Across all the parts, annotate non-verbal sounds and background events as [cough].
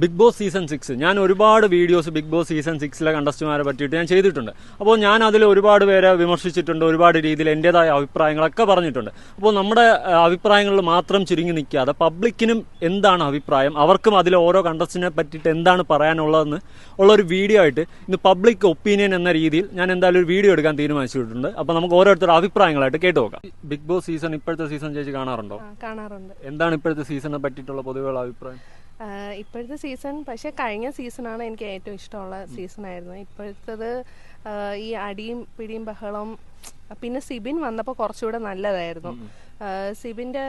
Big boss season six ഞാൻ ഒരുപാട് videos big boss season സിക്സിലെ കണ്ടസ്റ്റന്മാരെ പറ്റിയിട്ട് ഞാൻ ചെയ്തിട്ടുണ്ട്. അപ്പോൾ ഞാൻ അതിൽ ഒരുപാട് പേരെ വിമർശിച്ചിട്ടുണ്ട് ഒരുപാട് രീതിയിൽ എന്റെതായ അഭിപ്രായങ്ങളൊക്കെ പറഞ്ഞിട്ടുണ്ട്. അപ്പോൾ നമ്മുടെ അഭിപ്രായങ്ങളിൽ മാത്രം ചുരുങ്ങി നിൽക്കാതെ പബ്ലിക്കിനും എന്താണ് അഭിപ്രായം? അവർക്കും അതിലെ ഓരോ കണ്ടസ്റ്റിനെ പറ്റിയിട്ട് എന്താണ് പറയാനുള്ളതെന്ന് ഉള്ളൊരു വീഡിയോ ആയിട്ട് ഇന്ന് പബ്ലിക് ഒപ്പീനിയൻ എന്ന രീതിയിൽ ഞാൻ എന്തായാലും ഒരു വീഡിയോ എടുക്കാൻ തീരുമാനിച്ചിട്ടുണ്ട്. അപ്പോൾ നമുക്ക് ഓരോരുത്തരുടെ അഭിപ്രായങ്ങളായിട്ട് കേട്ടു നോക്കാം. ബിഗ് ബോസ് സീസൺ ഇപ്പോഴത്തെ സീസൺ ചേച്ചി കാണാറുണ്ടോ? കാണാറുണ്ട്. എന്താണ് ഇപ്പോഴത്തെ സീസണിനെ പറ്റിയിട്ടുള്ള പൊതുവെയുള്ള അഭിപ്രായം? ഇപ്പോഴത്തെ സീസൺ പക്ഷെ കഴിഞ്ഞ സീസണാണ് എനിക്ക് ഏറ്റവും ഇഷ്ടമുള്ള സീസൺ ആയിരുന്നു ഇപ്പോഴത്തത് ഈ അടിയും പിടിയും ബഹളവും പിന്നെ സിബിൻ വന്നപ്പോൾ കുറച്ചുകൂടെ നല്ലതായിരുന്നു. സിബിന്റെ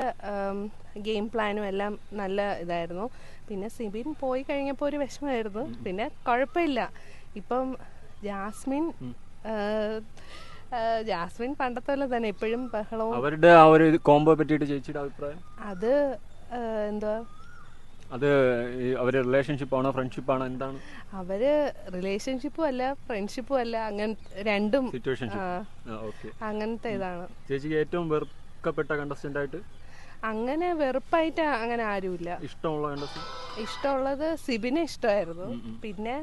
ഗെയിം പ്ലാനും എല്ലാം നല്ല ഇതായിരുന്നു. പിന്നെ സിബിൻ പോയി കഴിഞ്ഞപ്പോൾ ഒരു വിഷമമായിരുന്നു. പിന്നെ കുഴപ്പമില്ല. ഇപ്പം ജാസ്മിൻ ജാസ്മിൻ പണ്ടത്തെ പോലെ തന്നെ ഇപ്പോഴും ബഹളവും അവരുടെ ആ ഒരു കോംബോ പറ്റിയിട്ട് ചേച്ചിയുടെ അഭിപ്രായം? അത് എന്തുവാ? അത് അവർ റിലേഷൻഷിപ്പ് ആണോ ഫ്രണ്ട്ഷിപ്പ് ആണോ എന്താണ്? അവർ റിലേഷൻഷിപ്പും അല്ല ഫ്രണ്ട്ഷിപ്പും അല്ല അങ്ങനെ രണ്ടും അങ്ങനത്തെ ഇതാണ് ചേച്ചിക്ക് ഏറ്റവും വെറുക്കപ്പെട്ട കണ്ടസ്റ്റന്റ് ആയിട്ട്? അങ്ങനെ വെറുപ്പായിട്ട് അങ്ങനെ ആരുമില്ല. ഇഷ്ടമുള്ള കണ്ടസ്റ്റന്റ് ഇഷ്ടമുള്ളത് സിബിനെ ഇഷ്ടമായിരുന്നു. പിന്നെ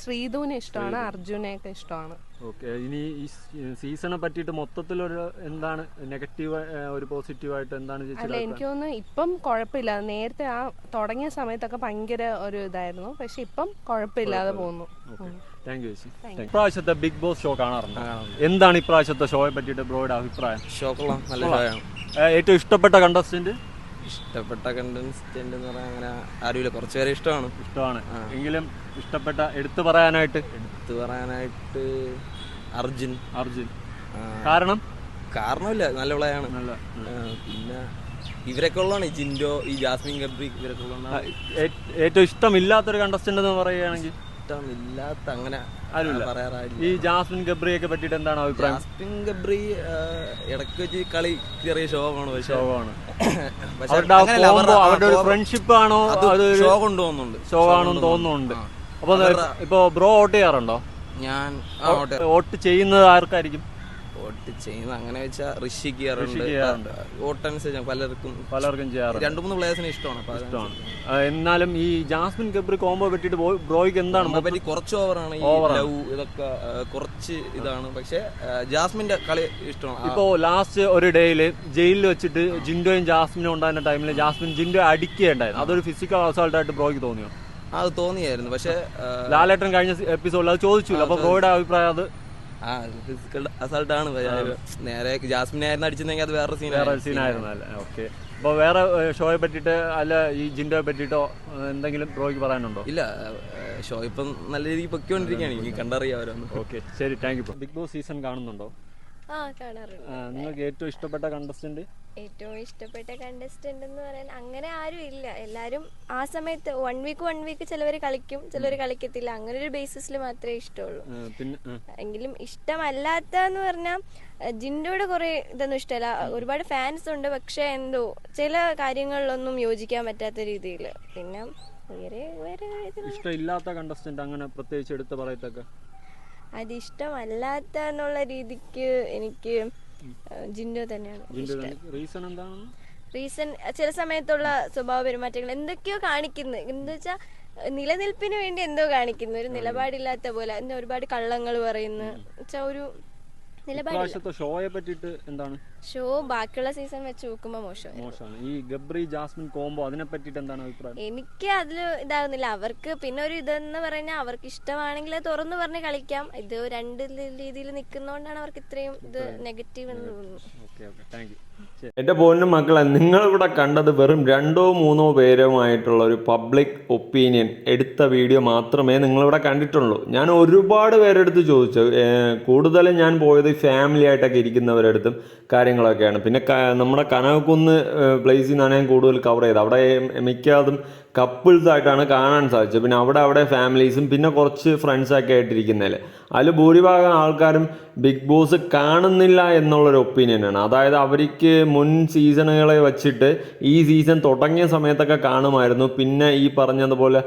ശ്രീധുവിനെ ഇഷ്ടമാണ് അർജുനെയൊക്കെ ഇഷ്ടമാണ്. ഓക്കെ ഇനി ഈ സീസണെ പറ്റിയിട്ട് മൊത്തത്തിലൊരു എന്താണ് നെഗറ്റീവ് ഒരു പോസിറ്റീവ് ആയിട്ട് എന്താണ് അല്ല എനിക്ക് തോന്നുന്നു ഇപ്പം കുഴപ്പമില്ല. നേരത്തെ ആ തുടങ്ങിയ സമയത്തൊക്കെ ഭയങ്കര ഒരു ഇതായിരുന്നു. പക്ഷെ ഇപ്പം കുഴപ്പമില്ലാതെ പോകുന്നു. ഇപ്രാവശ്യത്തെ ബിഗ് ബോസ് ഷോ കാണാറുണ്ട്? എന്താണ് ഇപ്രാവശ്യത്തെ ഷോയെ പറ്റിയിട്ട് ബ്രോയുടെ അഭിപ്രായം? ഷോ കൊള്ളാം. നല്ല ഷോയാണ് ഏറ്റവും ഇഷ്ടപ്പെട്ട കണ്ടസ്റ്റന്റ് ഇഷ്ടപ്പെട്ട കണ്ടസ്റ്റന്റ് എന്ന് പറയാൻ അങ്ങനെ ആരുമില്ല. കുറച്ച് പേരെ ഇഷ്ടമാണ്. ഇഷ്ടമാണ്. എങ്കിലും ഇഷ്ടപ്പെട്ട എടുത്തു പറയാനായിട്ട്? എടുത്തു പറയാനായിട്ട് അർജുൻ. അർജുൻ. കാരണം? കാരണമില്ല. നല്ല വിളയാണ് നല്ല. പിന്നെ ഇവരൊക്കെ ഉള്ളതാണ്. ജിൻഡോ ഈ ജാസ്മിൻ ഗബ്രി ഇവരൊക്കെ ഉള്ളതാണ്. ഏറ്റവും ഇഷ്ടമില്ലാത്തൊരു കണ്ടസ്റ്റന്റ് എന്ന് പറയുകയാണെങ്കിൽ? ഇഷ്ടമില്ലാത്ത അങ്ങനെ പറയാറില്ല ഈ ജാസ്മിൻ ഗബ്രിയൊക്കെ പറ്റിയിട്ട് എന്താണ് അഭിപ്രായം? ജാസ്മിൻ ഗബ്രി ഇടയ്ക്ക് വെച്ച് കളി ചെറിയ പക്ഷെ ഷോവാണ് [laughs] അവരുടെ ഒരു ഫ്രണ്ട്ഷിപ്പ് ആണോ? അത് ഷോ കൊണ്ടുപോകുന്നുണ്ട് ഷോ ആണെന്ന് തോന്നുന്നുണ്ട്. അപ്പൊ ഇപ്പൊ ബ്രോ വോട്ട് ചെയ്യാറുണ്ടോ? ഞാൻ വോട്ട് ചെയ്യുന്നത് ആർക്കായിരിക്കും? വോട്ട് ചെയ്യുന്നത് അങ്ങനെ വെച്ചാൽ ഋഷി ചെയ്യാറുണ്ട്. ഋഷി ചെയ്യാറുണ്ട്. വോട്ട് അനുസരിച്ച് പലർക്കും പലർക്കും ചെയ്യാറുണ്ട്. രണ്ടു മൂന്ന് പ്ലേയേഴ്സിന് ഇഷ്ടമാണ്. ഇഷ്ടമാണ്. എന്നാലും ഈ ജാസ്മിൻ ഗബ്രി കോംബോ പോയി ബ്രോയ്ക്ക് എന്താണ് പറ്റി കുറച്ച് ഓവറാണ് ഈ ലവ് ഇതൊക്കെ കുറച്ച് ഇതാണ്. പക്ഷെ ജാസ്മിന്റെ കളി ഇഷ്ടമാണ്. ഇപ്പോ ലാസ്റ്റ് ഒരു ഡേയിൽ ജയിലിൽ വെച്ചിട്ട് ജിൻഡോയും ജാസ്മിനും ഉണ്ടായിരുന്ന ടൈമിൽ ജാസ്മിൻ ജിൻഡോ അടിക്കുകയുണ്ടായിരുന്നു. അതൊരു ഫിസിക്കൽ അസോൾട്ട് ആയിട്ട് ബ്രോയ്ക്ക് തോന്നിയോ? അത് തോന്നിയായിരുന്നു. പക്ഷെ ലാലേട്ടൻ കഴിഞ്ഞ എപ്പിസോഡിൽ അത് ചോദിച്ചു അപ്പൊ ബ്രോയുടെ അഭിപ്രായം അത് ആ ഫിസിക്കൽ അസൾട്ട് ആണ്. നേരെ ജാസ്മിനെ ആയിരുന്നു അടിച്ചിരുന്നെങ്കിൽ അത് വേറെ വേറെ സീൻ സീനായിരുന്നു അല്ലേ? ഓക്കെ അപ്പോൾ വേറെ ഷോയെ പറ്റിയിട്ട് അല്ല ഈ ജിൻഡോയെ പറ്റിയിട്ടോ എന്തെങ്കിലും ബ്രോയ്ക്ക് പറയാനുണ്ടോ? ഇല്ല ഷോ ഇപ്പം നല്ല രീതിക്ക് പൊക്കിക്കൊണ്ടിരിക്കുകയാണ്. എനിക്ക് കണ്ടറിയാം അവരൊന്ന് ഓക്കെ ശരി thank you big boss season കാണുന്നുണ്ടോ? നിങ്ങൾക്ക് ഏറ്റവും ഇഷ്ടപ്പെട്ട കണ്ടസ്റ്റന്റ് ഏറ്റവും ഇഷ്ടപ്പെട്ട കണ്ടസ്റ്റന്റ് എന്ന് പറയാൻ അങ്ങനെ ആരും ഇല്ല. എല്ലാരും ആ സമയത്ത് വൺ വീക്ക് വൺ വീക്ക് ചിലവർ കളിക്കും ചിലവർ കളിക്കത്തില്ല. അങ്ങനെ ഒരു ബേസിസിൽ മാത്രമേ ഇഷ്ടമുള്ളൂ. പിന്നെ എങ്കിലും ഇഷ്ടമല്ലാത്ത എന്ന് പറഞ്ഞാൽ ജിൻഡോയുടെ കുറെ ഇതൊന്നും ഇഷ്ടമല്ല. ഒരുപാട് ഫാൻസ് ഉണ്ട്. പക്ഷെ എന്തോ ചില കാര്യങ്ങളിലൊന്നും യോജിക്കാൻ പറ്റാത്ത രീതിയിൽ പിന്നെ വേറെ വേറെ ഇഷ്ടമില്ലാത്ത കണ്ടസ്റ്റന്റ് അങ്ങനെ പ്രത്യേകിച്ച് എടുത്ത് പറയത്തൊക്കെ? അത് ഇഷ്ടമല്ലാത്ത എന്നുള്ള രീതിക്ക് എനിക്ക് ജിൻഡോ തന്നെയാണ് റീസൺ റീസൺ ചില സമയത്തുള്ള സ്വഭാവ പെരുമാറ്റങ്ങൾ എന്തൊക്കെയോ കാണിക്കുന്നു. എന്താ വെച്ചാൽ നിലനിൽപ്പിന് വേണ്ടി എന്തോ കാണിക്കുന്നു. ഒരു നിലപാടില്ലാത്ത പോലെ എന്താ ഒരുപാട് കള്ളങ്ങൾ പറയുന്നു. വെച്ചാ ഒരു നിലപാട് ഷോയെ പറ്റിയിട്ട് എന്താണ്? ഷോ ബാക്കിയുള്ള സീസൺ വെച്ച് നോക്കുമ്പോൾ മോശം മോശമാണ്. ഈ ഗബ്രി ജാസ്മിൻ കോംബോ അതിനെ പറ്റിയിട്ട് എന്താണ് അഭിപ്രായം? എനിക്ക് അതിൽ ഇതാകുന്നില്ല അവർക്ക് പിന്നെ ഒരു ഇതെന്ന് പറഞ്ഞാൽ അവർക്ക് ഇഷ്ടമാണെങ്കിൽ തുറന്നു പറഞ്ഞ് കളിക്കാം. ഇത് രണ്ട് രീതിയിൽ നിൽക്കുന്നതുകൊണ്ടാണ് അവർക്ക് ഇത്രയും ഇത് നെഗറ്റീവ് എന്ന് തോന്നുന്നു. Okay okay. Thank you. എന്റെ പൊന്നു മക്കളെ നിങ്ങളിവിടെ കണ്ടത് വെറും രണ്ടോ മൂന്നോ പേരുമായിട്ടുള്ള ഒരു പബ്ലിക് ഒപ്പീനിയൻ എടുത്ത വീഡിയോ മാത്രമേ നിങ്ങളിവിടെ കണ്ടിട്ടുള്ളൂ. ഞാൻ ഒരുപാട് പേരെടുത്ത് ചോദിച്ചു. കൂടുതലും ഞാൻ പോയത് ഫാമിലി ആയിട്ടൊക്കെ ഇരിക്കുന്നവരടുത്തും. കാര്യങ്ങളൊക്കെയാണ്. പിന്നെ നമ്മുടെ കനകക്കുന്ന് പ്ലേസിൽ നിന്നാണ് ഞാൻ കൂടുതൽ കവർ ചെയ്തത്. അവിടെ മിക്കതും കപ്പിൾസ് ആയിട്ടാണ് കാണാൻ സാധിച്ചത്. പിന്നെ അവിടെ അവിടെ ഫാമിലീസും പിന്നെ കുറച്ച് ഫ്രണ്ട്സൊക്കെ ആയിട്ടിരിക്കുന്നതിൽ അതിൽ ഭൂരിഭാഗം ആൾക്കാരും ബിഗ് ബോസ് കാണുന്നില്ല എന്നുള്ളൊരു ഒപ്പീനിയനാണ് അതായത് അവർക്ക് മുൻ സീസണുകളെ വച്ചിട്ട് ഈ സീസൺ തുടങ്ങിയ സമയത്തൊക്കെ കാണുമായിരുന്നു. പിന്നെ ഈ പറഞ്ഞതുപോലെ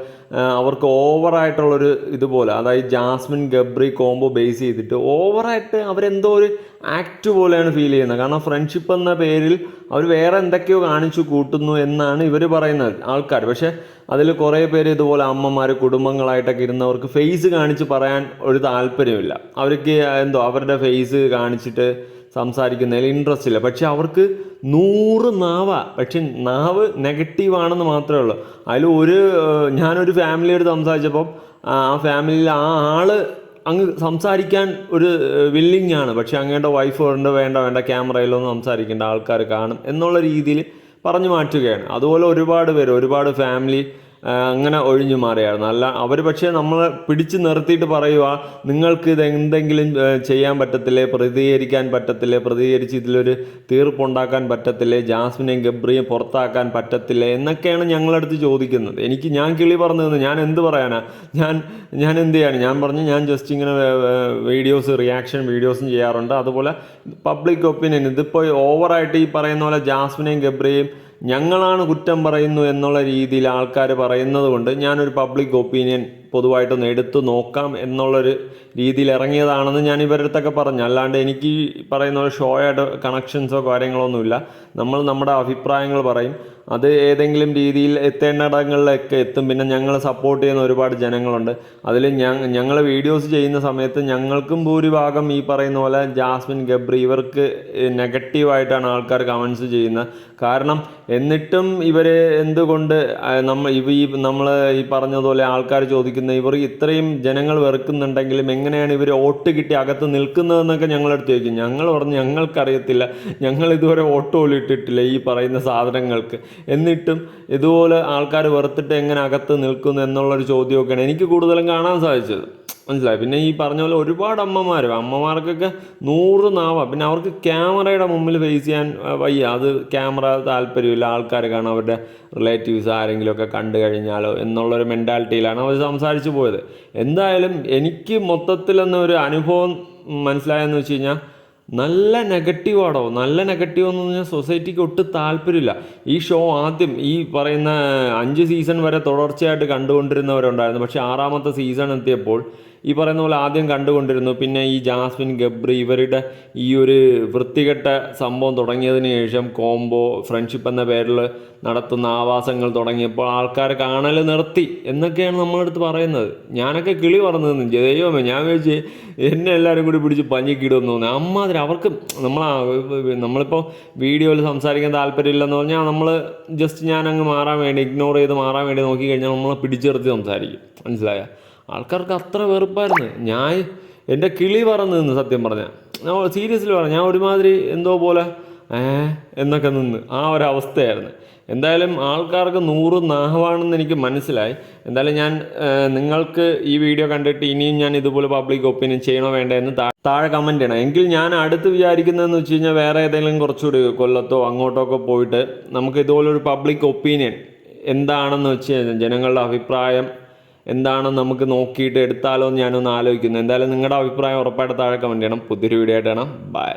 അവർക്ക് ഓവറായിട്ടുള്ളൊരു ഇതുപോലെ അതായത് ജാസ്മിൻ ഗബ്രി കോംബോ ബേസ് ചെയ്തിട്ട് ഓവറായിട്ട് അവരെന്തോ ഒരു ആക്ട് പോലെയാണ് ഫീൽ ചെയ്യുന്നത്. കാരണം ഫ്രണ്ട്ഷിപ്പ് എന്ന പേരിൽ അവർ വേറെ എന്തൊക്കെയോ കാണിച്ചു കൂട്ടുന്നു എന്നാണ് ഇവർ പറയുന്നത് ആൾക്കാർ. പക്ഷേ അതിൽ കുറേ പേര് ഇതുപോലെ അമ്മമാർ കുടുംബങ്ങളായിട്ടൊക്കെ ഇരുന്നവർക്ക് ഫേസ് കാണിച്ച് പറയാൻ ഒരു താല്പര്യമില്ല. അവർക്ക് എന്തോ അവരുടെ ഫേസ് കാണിച്ചിട്ട് സംസാരിക്കുന്നതിൽ ഇൻട്രസ്റ്റ് ഇല്ല. പക്ഷെ അവർക്ക് നൂറ് നാവ പക്ഷെ നാവ് നെഗറ്റീവ് ആണെന്ന് മാത്രമേ ഉള്ളൂ. അതിൽ ഒരു ഞാനൊരു ഫാമിലിയോട് സംസാരിച്ചപ്പം ആ ഫാമിലിയിൽ ആ ആൾ അങ്ങ് സംസാരിക്കാൻ ഒരു വില്ലിങ് ആണ്. പക്ഷേ അങ്ങയുടെ വൈഫ് ഉണ്ട് വേണ്ട വേണ്ട ക്യാമറയിലൊന്നും സംസാരിക്കേണ്ട ആൾക്കാർ കാണും എന്നുള്ള രീതിയിൽ പറഞ്ഞു മാറ്റുകയാണ്. അതുപോലെ ഒരുപാട് പേര് ഒരുപാട് ഫാമിലി അങ്ങനെ ഒഴിഞ്ഞു മാറിയായിരുന്നു അല്ല അവർ പക്ഷേ നമ്മൾ പിടിച്ചു നിർത്തിയിട്ട് പറയുക നിങ്ങൾക്ക് ഇത് എന്തെങ്കിലും ചെയ്യാൻ പറ്റത്തില്ലേ പ്രതികരിക്കാൻ പറ്റത്തില്ലേ പ്രതികരിച്ച് ഇതിലൊരു തീർപ്പുണ്ടാക്കാൻ പറ്റത്തില്ലേ ജാസ്മിനെയും ഗബ്രിയും പുറത്താക്കാൻ പറ്റത്തില്ലേ എന്നൊക്കെയാണ് ഞങ്ങളടുത്ത് ചോദിക്കുന്നത്. എനിക്ക് ഞാൻ കിളി പറഞ്ഞു ഞാൻ എന്ത് പറയാനാ? ഞാൻ ഞാൻ എന്ത് ചെയ്യാണ് ഞാൻ പറഞ്ഞു ഞാൻ ജസ്റ്റ് ഇങ്ങനെ വീഡിയോസ് റിയാക്ഷൻ വീഡിയോസും ചെയ്യാറുണ്ട്. അതുപോലെ പബ്ലിക് ഒപ്പീനിയൻ ഇതിപ്പോൾ ഓവറായിട്ട് ഈ പറയുന്ന പോലെ ജാസ്മിനെയും ഗബ്രിയെയും ഞങ്ങളാണ് കുറ്റം പറയുന്നു എന്നുള്ള രീതിയിൽ ആൾക്കാർ പറയുന്നത് കൊണ്ട് ഞാനൊരു പബ്ലിക് ഒപ്പീനിയൻ പൊതുവായിട്ടൊന്ന് എടുത്തു നോക്കാം എന്നുള്ളൊരു രീതിയിൽ ഇറങ്ങിയതാണെന്ന് ഞാൻ ഇവരുടെ അടുത്തൊക്കെ പറഞ്ഞു. അല്ലാണ്ട് എനിക്ക് പറയുന്ന ഷോയായിട്ട് കണക്ഷൻസോ കാര്യങ്ങളോ ഒന്നുമില്ല. നമ്മൾ നമ്മുടെ അഭിപ്രായങ്ങൾ പറയും. അത് ഏതെങ്കിലും രീതിയിൽ എത്തേണ്ടിടങ്ങളിലൊക്കെ എത്തും. പിന്നെ ഞങ്ങളെ സപ്പോർട്ട് ചെയ്യുന്ന ഒരുപാട് ജനങ്ങളുണ്ട്. അതിൽ ഞങ്ങൾ വീഡിയോസ് ചെയ്യുന്ന സമയത്ത് ഞങ്ങൾക്കും ഭൂരിഭാഗം ഈ പറയുന്ന പോലെ ജാസ്മിൻ ഗബ്രി ഇവർക്ക് നെഗറ്റീവായിട്ടാണ് ആൾക്കാർ കമൻസ് ചെയ്യുന്നത്. കാരണം എന്നിട്ടും ഇവർ എന്തുകൊണ്ട് നമ്മൾ നമ്മ ഇവ ഈ നമ്മൾ ഈ പറഞ്ഞതുപോലെ ആൾക്കാർ ചോദിക്കുന്ന ഇവർ ഇത്രയും ജനങ്ങൾ വെറുക്കുന്നുണ്ടെങ്കിലും എങ്ങനെയാണ് ഇവർ വോട്ട് കിട്ടി അകത്ത് നിൽക്കുന്നതെന്നൊക്കെ ഞങ്ങളടുത്ത് ചോദിക്കും. ഞങ്ങൾ പറഞ്ഞു ഞങ്ങൾക്കറിയത്തില്ല. ഞങ്ങൾ ഇതുവരെ വോട്ട് പോലും ഇട്ടിട്ടില്ല ഈ പറയുന്ന സാധനങ്ങൾക്ക്. എന്നിട്ടും ഇതുപോലെ ആൾക്കാർ വെറുത്തിട്ട് എങ്ങനെ അകത്ത് നിൽക്കുന്നു എന്നുള്ളൊരു ചോദ്യമൊക്കെയാണ് എനിക്ക് കൂടുതലും കാണാൻ സാധിച്ചത്. മനസ്സിലായി? പിന്നെ ഈ പറഞ്ഞ പോലെ ഒരുപാട് അമ്മമാർ അമ്മമാർക്കൊക്കെ നൂറ് നാവ. പിന്നെ അവർക്ക് ക്യാമറയുടെ മുമ്പിൽ ഫേസ് ചെയ്യാൻ വയ്യ. അത് ക്യാമറ താല്പര്യമില്ല. ആൾക്കാർ കാണും. അവരുടെ റിലേറ്റീവ്സ് ആരെങ്കിലുമൊക്കെ കണ്ടു കഴിഞ്ഞാലോ എന്നുള്ളൊരു മെന്റാലിറ്റിയിലാണ് അവർ സംസാരിച്ചു പോയത്. എന്തായാലും എനിക്ക് മൊത്തത്തിലെന്നൊരു അനുഭവം മനസ്സിലായെന്ന് വെച്ച് കഴിഞ്ഞാൽ നല്ല നെഗറ്റീവാടോ നല്ല നെഗറ്റീവ് എന്ന് പറഞ്ഞാൽ സൊസൈറ്റിക്ക് ഒട്ടും താല്പര്യമില്ല. ഈ ഷോ ആദ്യം ഈ പറയുന്ന അഞ്ച് സീസൺ വരെ തുടർച്ചയായിട്ട് കണ്ടുകൊണ്ടിരുന്നവരുണ്ടായിരുന്നു. പക്ഷേ ആറാമത്തെ സീസൺ എത്തിയപ്പോൾ ഈ പറയുന്ന പോലെ ആദ്യം കണ്ടുകൊണ്ടിരുന്നു. പിന്നെ ഈ ജാസ്മിൻ ഗബ്രി ഇവരുടെ ഈ ഒരു വൃത്തികെട്ട സംഭവം തുടങ്ങിയതിന് ശേഷം കോംബോ ഫ്രണ്ട്ഷിപ്പ് എന്ന പേരിൽ നടത്തുന്ന ആവാസങ്ങൾ തുടങ്ങിയപ്പോൾ ആൾക്കാർ കാണൽ നിർത്തി എന്നൊക്കെയാണ് നമ്മളടുത്ത് പറയുന്നത്. ഞാനൊക്കെ കിളി പറഞ്ഞു നിന്ന് ദൈവമേ ഞാൻ വെച്ച് എന്നെ എല്ലാവരും കൂടി പിടിച്ച് പഞ്ഞിക്കിടുമെന്ന് തോന്നി അമ്മാതിരി അവർക്ക് നമ്മൾ നമ്മളിപ്പോൾ വീഡിയോയിൽ സംസാരിക്കാൻ താല്പര്യമില്ലെന്ന് പറഞ്ഞാൽ നമ്മൾ ജസ്റ്റ് ഞാനങ്ങ് മാറാൻ വേണ്ടി ഇഗ്നോർ ചെയ്ത് മാറാൻ വേണ്ടി നോക്കി കഴിഞ്ഞാൽ നമ്മളെ പിടിച്ചെടുത്ത് സംസാരിക്കും. മനസ്സിലായ? ആൾക്കാർക്ക് അത്ര വെറുപ്പായിരുന്നു. ഞാൻ എന്റെ കിളി പറന്ന് നിന്ന് സത്യം പറഞ്ഞാൽ ഞാൻ സീരിയസ്ലി പറഞ്ഞു ഞാൻ ഒരുമാതിരി എന്തോ പോലെ ഏ എന്നൊക്കെ നിന്ന്. ആ ഒരു അവസ്ഥയായിരുന്നു. എന്തായാലും ആൾക്കാർക്ക് നൂറ് നാഹമാണെന്ന് എനിക്ക് മനസ്സിലായി. എന്തായാലും ഞാൻ നിങ്ങൾക്ക് ഈ വീഡിയോ കണ്ടിട്ട് ഇനിയും ഞാൻ ഇതുപോലെ പബ്ലിക് ഒപ്പീനിയൻ ചെയ്യണോ വേണ്ട എന്ന് താഴെ കമന്റ് ചെയ്യണം. എങ്കിൽ ഞാൻ അടുത്ത് വിചാരിക്കുന്നതെന്ന് വെച്ച് കഴിഞ്ഞാൽ വേറെ ഏതെങ്കിലും കുറച്ചുകൂടി കൊല്ലത്തോ അങ്ങോട്ടോ ഒക്കെ പോയിട്ട് നമുക്ക് ഇതുപോലൊരു പബ്ലിക് ഒപ്പീനിയൻ എന്താണെന്ന് വെച്ച് കഴിഞ്ഞാൽ ജനങ്ങളുടെ അഭിപ്രായം എന്താണെന്ന് നമുക്ക് നോക്കിയിട്ട് എടുത്താലോ എന്ന് ഞാനൊന്ന് ആലോചിക്കുന്നു. എന്തായാലും നിങ്ങളുടെ അഭിപ്രായം ഉറപ്പായിട്ട് താഴെ കമന്റ് ചെയ്യണം. പുതിയൊരു വീഡിയോ ആയിട്ട് കാണാം. ബൈ